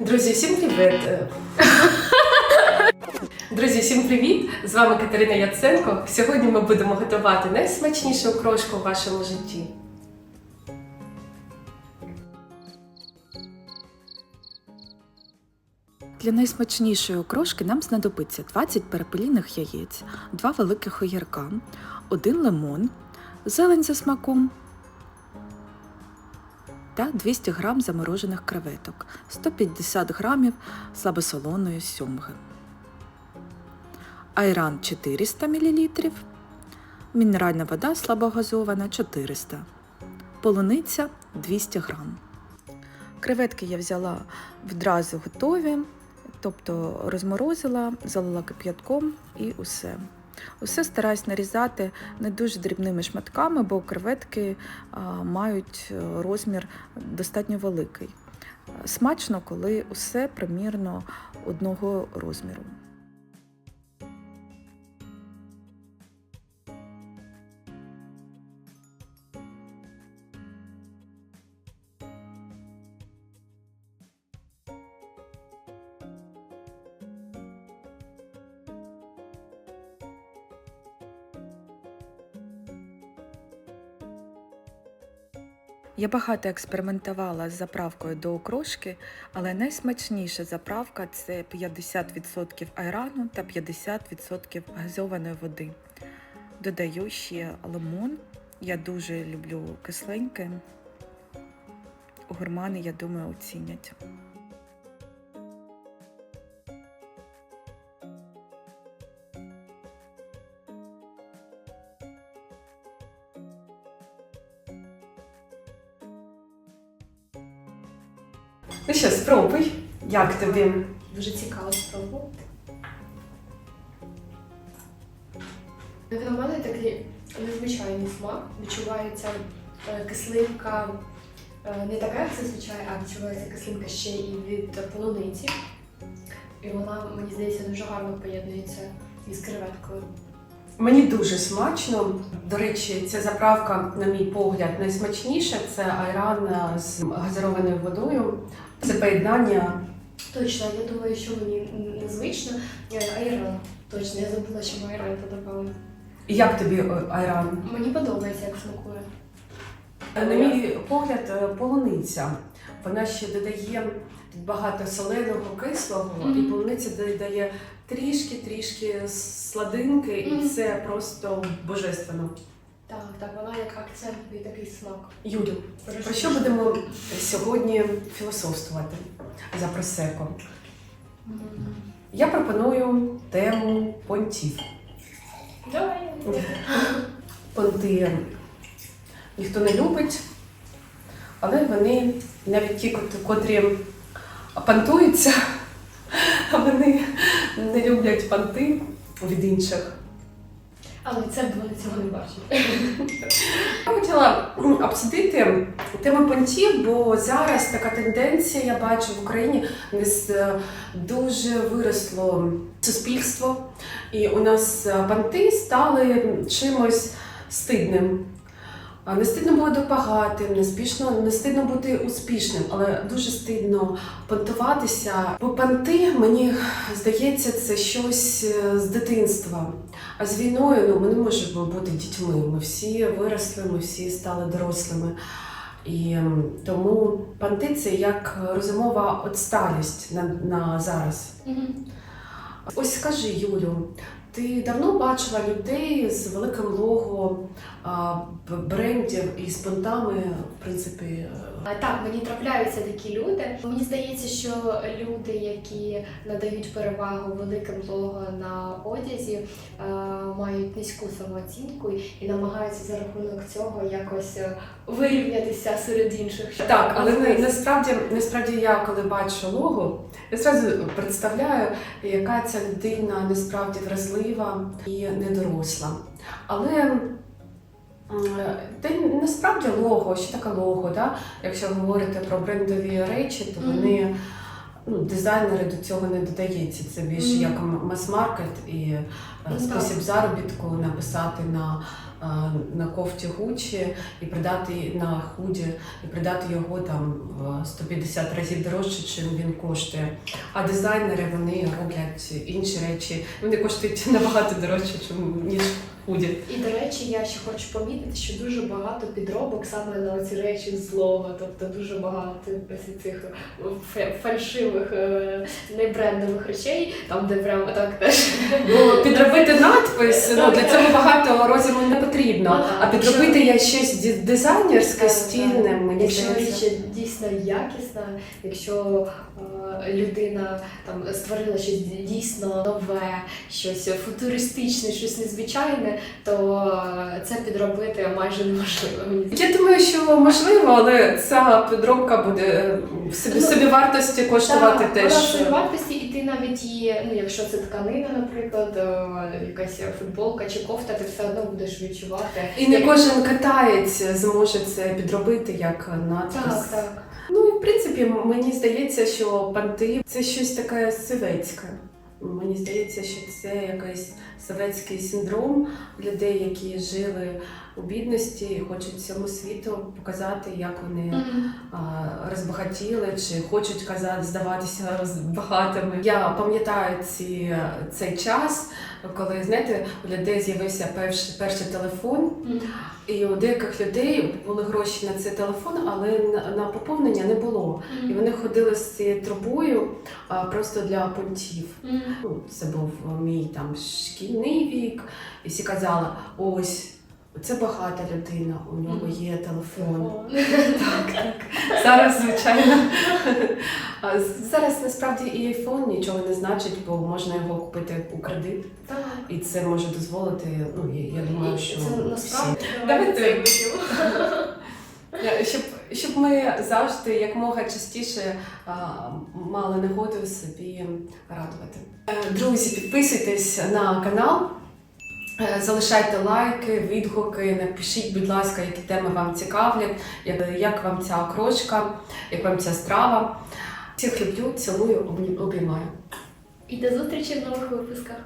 Друзі, всім привіт! Друзі, всім привіт! З вами Катерина Яценко. Сьогодні ми будемо готувати найсмачнішу крошку в вашому житті. Для найсмачнішої окрошки нам знадобиться 20 перепеліних яєць, 2 великих огірка, 1 лимон, зелень за смаком та 200 г заморожених креветок, 150 г слабосолоної сьомги, айран 400 мл, мінеральна вода слабогазована 400 полуниця 200 г. Креветки я взяла відразу готові, тобто розморозила, залила кип'ятком і усе. Усе стараюсь нарізати не дуже дрібними шматками, бо креветки мають е, розмір достатньо великий. Смачно, коли усе примірно одного розміру. Я багато експериментувала з заправкою до окрошки, але найсмачніша заправка це 50% айрану та 50% газованої води. Додаю ще лимон. Я дуже люблю кисленьке. Гурмани, я думаю, оцінять. Ну що, спробуй. Як тобі? Дуже цікаво спробувати. Як на мене такий незвичайний смак. Відчувається е, кислинка е, не така, як зазвичай, а відчувається кислинка ще і від полуниці. І вона, мені здається, дуже гарно поєднується із креветкою. Мені дуже смачно. До речі, ця заправка, на мій погляд, найсмачніша це айран е, з газированою водою. Це поєднання. Точно, я думаю, що мені незвично. Е, Айран. Точно, я забула, що ми айран додавали. Як тобі е, айран? Мені подобається, як смакує. На мій погляд, полуниця. Вона ще додає багато соленого, кислого, і Мгм. полуниця додає трішки-трішки сладинки, і Мгм. це просто божественно. Так, так, вона як акцентний такий смак. Юлю, про що будемо сьогодні філософствувати за просеко? Мгм. Я пропоную тему понтів. Давай. Понти ніхто не любить, але вони навіть ті, котрі понтуються, вони не люблять понти від інших. Але це вони цього не бачать. Я хотіла обсудити тему понтів, бо зараз така тенденція, я бачу в Україні, е, дуже виросло суспільство, і у нас е, понти стали чимось стидним. Не стидно бути багатим, не спішно, не стидно бути успішним, але дуже стидно понтуватися. Бо понти, мені здається, це щось е, з дитинства. А з війною ну, ми не можемо бути дітьми. Ми всі виросли, ми всі стали дорослими. І тому понти це як розумова отсталість на, на зараз. Ось скажи, Юлю, ти давно бачила людей з великим лого а, б- брендів і з понтами, в принципі, Так, мені трапляються такі люди. Мені здається, що люди, які надають перевагу великим лого на одязі, е, мають низьку самооцінку і намагаються за рахунок цього якось е, вирівнятися серед інших. щоб Так, але показати. насправді, насправді я коли бачу лого, я зразу представляю, яка ця людина насправді вразлива і недоросла. Але та насправді лого, що таке лого, да? якщо говорити про брендові речі, то вони. Ну, дизайнери до цього не додається. Це більше як мас-маркет і е, Ну, спосіб заробітку написати на на кофті Гуччі і продати на худі, і продати його там в 150 разів дорожче, чим він коштує. А дизайнери вони роблять інші речі. Вони коштують набагато дорожче, ніж худі. І до речі, я ще хочу помітити, що дуже багато підробок саме на ці речі злого, тобто дуже багато цих фальшивих, е, небрендових речей, там де прямо так теж. Ну, підробити надпис, ну для цього багато розуму не потрібно. А підробити я щось дизайнерське, стільне, мені Якщо річ дійсно якісна, якщо е, людина там створила щось дійсно нове, щось футуристичне, щось незвичайне, то е, це підробити майже неможливо. Я думаю, що можливо, але ця підробка буде е, в собі, Ну, собі вартості коштувати Так, теж. Вона в вартості, і ти навіть її, ну якщо це тканина, наприклад, е, якась футболка чи кофта, ти все одно будеш відчувати. І не кожен китаєць зможе це підробити як надпис. Так, так. Ну в принципі, мені здається, що банти це щось таке советське. Мені здається, що це якийсь советський синдром людей, які жили у бідності і хочуть всьому світу показати, як вони а, розбагатіли чи хочуть казати, здаватися розбагатими. Я пам'ятаю ці, цей час, коли знаєте, у людей з'явився перший, перший телефон, і у деяких людей були гроші на цей телефон, але на, на поповнення не було. І вони ходили з цією трубою а, просто для. Мгм. Ну, це був мій там шкільний вік, і всі казали, ось. Це багата людина, у нього є телефон. Так, так. Зараз, звичайно. Зараз насправді і iPhone нічого не значить, бо можна його купити у кредит, і це може дозволити. Ну я, я думаю, що це всі. насправді Давайте. Щоб, щоб ми завжди якмога частіше а, мали нагоду собі радувати. Е, Друзі, підписуйтесь на канал, залишайте лайки, відгуки, напишіть, будь ласка, які теми вам цікавлять, як, вам ця окрошка, як вам ця страва. Всіх люблю, цілую, обіймаю. І до зустрічі в нових випусках.